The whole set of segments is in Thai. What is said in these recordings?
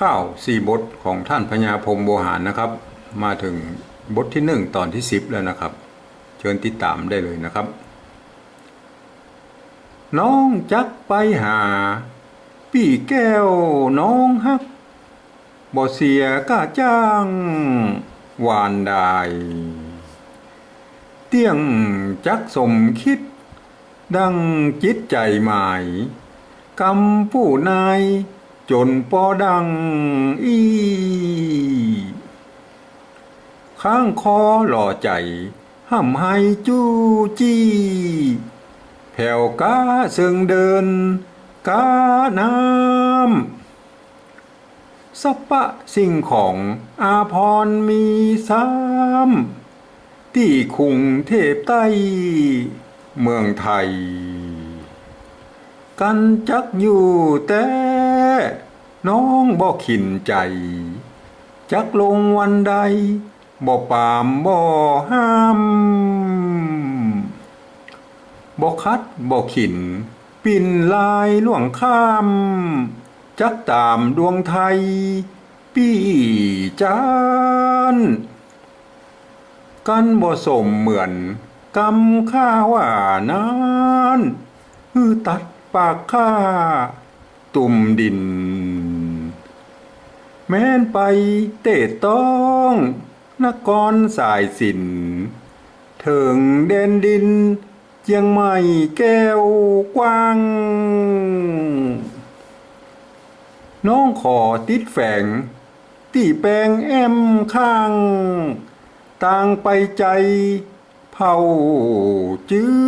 ข้าวสี่บทของท่านพญาพรมโบหารนะครับ มาถึงบทที่หนึ่งตอนที่สิบแล้วนะครับ เชิญติดตามได้เลยนะครับ น้องจักไปหา ปี่แก้วน้องฮักบ่เสียก้าจ้างหวานได้ เตี้ยงจักสมคิด ดังจิตใจหมายกำผู้นาย จนปอดังอีข้างคอหล่อใจห้ำให้จู้จี้แผ่วกาซึ่งเดินกาน้ำสัปปะสิ่งของอาพรมีสามที่คุงเทพใต้เมืองไทย กันจักอยู่แต่ น้องบ่ขินใจ จักลงวันใดบ่ปามบ่ห้ามบ่คัดบ่ขิน ปิ่นลายล่วงข้าม จักตามดวงไทย ปี้จานกันบ่สมเหมือนกำข้าว่านานฮือตัดปากข้า ตุ่มดิน แม้นไปเตะต้องนกรสายสินถึงเดนดินเจียงใหม่แก้วกว้าง น้องขอติดแฝงตีแปลงแอมข้าง ต่างไปใจเผาเจื้อ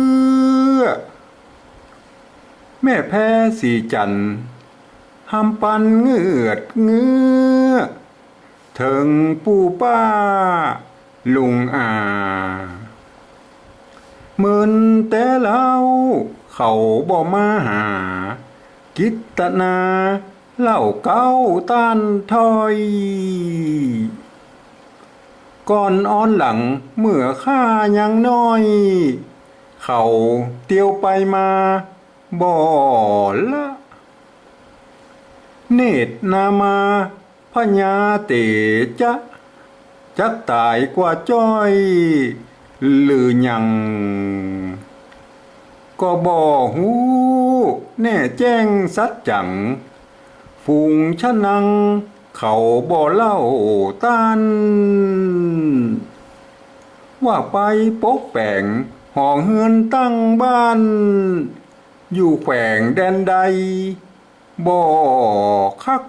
แม่แพ้สีจันทร์หำปันเงือดเงื้อถึงปู่ป้า ลุงอาเหมือนแต่เราเขาบ่มาหา กิตนาเล่าเก้าต้านถอยก่อนอ้อนหลังเมื่อข้ายังน้อย เขาเตียวไปมา บ่ละเนตรนามาพญาเตจะจักตายกว่าจ้อย หรือยังก็บ่หูแน่แจ้งสัจจัง ฝูงชะนัง เขาบ่เล่าต้าน ว่าไปปกแปงห้องเฮือนตั้งบ้าน อยู่แขวงแดนใดบ่คัก